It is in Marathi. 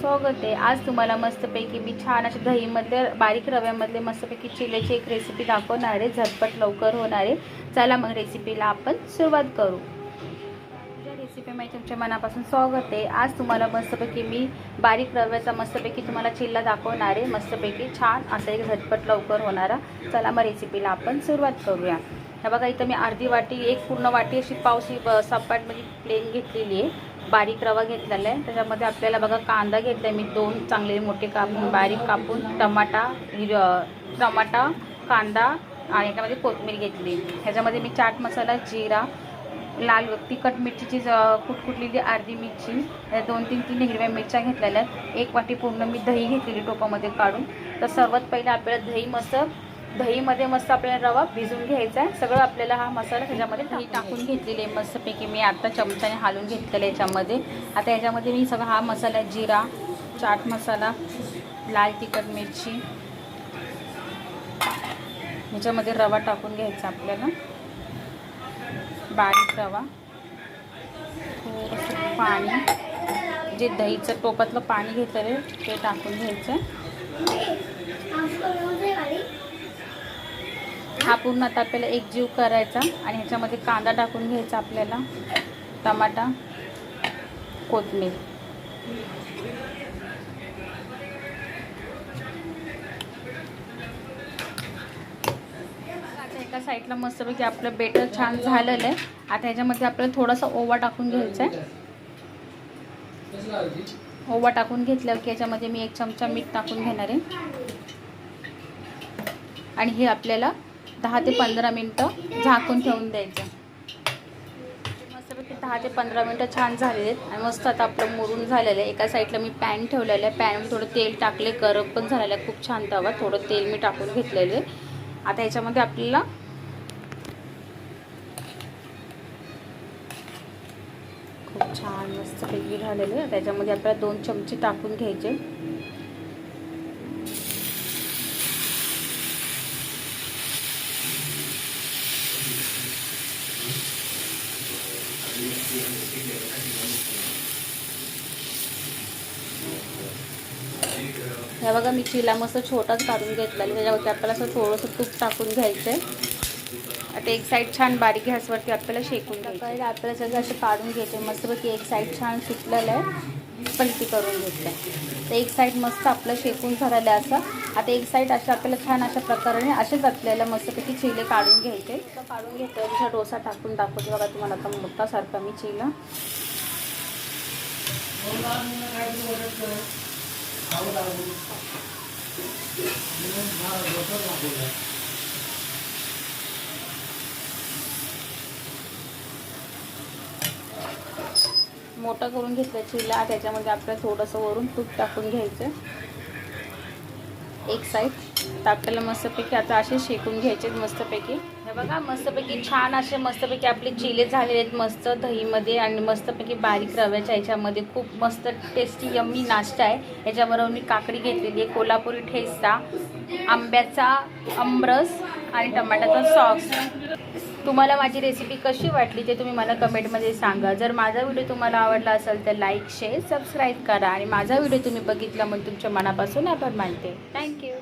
स्वागत आहे. आज तुम्हाला मस्तपैकी मी छान अशा दहीमधले बारीक रव्यामधले मस्तपैकी चिलेची एक रेसिपी दाखवणार आहे. झटपट लवकर होणार आहे. चला मग रेसिपीला आपण सुरुवात करू. तुझ्या रेसिपीमध्ये तुमच्या मनापासून स्वागत आहे. आज तुम्हाला मस्तपैकी मी बारीक रव्याचा मस्तपैकी तुम्हाला चिल्ला दाखवणार आहे. मस्तपैकी छान असा एक झटपट लवकर होणारा. चला मग रेसिपीला आपण सुरुवात करूया. हे बघा इथं मी अर्धी वाटी एक पूर्ण वाटी अशी पावशी सपाट म्हणजे प्लेन घेतलेली आहे. बारीक रवा घेतलेला आहे. त्याच्यामध्ये आपल्याला बघा कांदा घेतला आहे मी दोन चांगले मोठे कापून बारीक कापून टमाटा हिर- टमाटा कांदा आणि याच्यामध्ये कोथमीर घेतली. ह्याच्यामध्ये मी चाट मसाला जिरा लाल तिखट मिरचीची ज- कुटकुटलेली अर्धी मिरची दोन तीन तीन हिरव्या मिरच्या घेतलेल्या आहेत. एक वाटी पूर्ण मी दही घेतलेली टोपामध्ये काढून. तर सर्वात पहिले आपल्याला दही मस्त दहीमध्ये मस्त आपल्याला रवा भिजून घ्यायचा आहे. सगळं आपल्याला हा मसाला त्याच्यामध्ये दही टाकून घेतलेली आहे मस्तपैकी. मी आता चमच्याने हालून घेतलेलं आहे याच्यामध्ये. आता याच्यामध्ये मी सगळा हा मसाला जिरा चाट मसाला लाल तिखट मिरची ह्याच्यामध्ये रवा टाकून घ्यायचा आपल्याला. बारीक रवा थोडंसं पाणी जे दहीचं टोपातलं पाणी घेतलं आहे ते टाकून घ्यायचं हा पूर्ण आता आपल्याला एक जीव करायचा आणि ह्याच्यामध्ये कांदा टाकून घ्यायचा आपल्याला टमाटा कोथमीर. आता एका साईडला मस्तपैकी आपलं बेटर छान झालेलं आहे. आता ह्याच्यामध्ये आपल्याला थोडासा ओवा टाकून घ्यायचा आहे. ओवा टाकून घेतल्यावर की याच्यामध्ये मी एक चमचा मीठ टाकून घेणार आहे. आणि हे आपल्याला दहा ते पंधरा मिनटं झाकून ठेवून द्यायचं. मस्तपैकी दहा ते पंधरा मिनटं छान झालेले आहेत आणि मस्त आता आपलं मुरून झालेलं आहे. एका साईडला मी पॅन ठेवलेलं आहे. पॅनमध्ये थोडं तेल टाकले गरम पण झालेलं आहे. खूप छान तवा थोडं तेल मी टाकून घेतलेलं आहे. आता याच्यामध्ये आपल्याला खूप छान मस्तपैकी झालेलं आहे. त्याच्यामध्ये आपल्याला दोन चमचे टाकून घ्यायचे. हे बघा मी चिला मस्त छोटाच काढून घेतला त्याच्यावरती आपल्याला असं थोडंसं तूप टाकून घ्यायचं आहे आता एक साईड छान बारीक गॅसवरती आपल्याला शेकून घ्यायचं आपल्याला सगळं असं काढून घ्यायचं मस्तपैकी एक साईड छान सुटलेलं आहे. पलटी करून घेतल्या. तर एक साईड मस्त आपलं शेकून झालेलं असं. आता एक साईड अशा आपल्याला छान अशा प्रकारे असेच आपल्याला मस्तपैकी चिले काढून घ्यायचे. काढून घेतो डोसा टाकून दाखवते बघा तुम्हाला आता मोठासारखा मी चिला. मोठा करून घेतला चिला त्याच्यामध्ये आपल्याला थोडंसं वरून तूप टाकून घ्यायचं. एक साईड आपल्याला मस्तपैकी आता असे शेकून घ्यायचे मस्तपैकी. हे बघा मस्तपैकी छान असे मस्तपैकी आपले चिले झालेले आहेत मस्त दहीमध्ये आणि मस्तपैकी बारीक रव्याच्या ह्याच्यामध्ये खूप मस्त टेस्टी यम्मी नाश्ता आहे. याच्याबरोबर मी काकडी घेतलेली आहे कोल्हापुरी ठेचा आंब्याचा आमरस आणि टमाट्याचा सॉस. तुम्हाला माझी रेसिपी कशी वाटली ते तुम्ही मला कमेंटमध्ये सांगा. जर माझा व्हिडिओ तुम्हाला आवडला असेल तर लाईक शेअर सबस्क्राईब करा आणि माझा व्हिडिओ तुम्ही बघितला म्हणून तुमच्या मनापासून आभार मानते. थँक्यू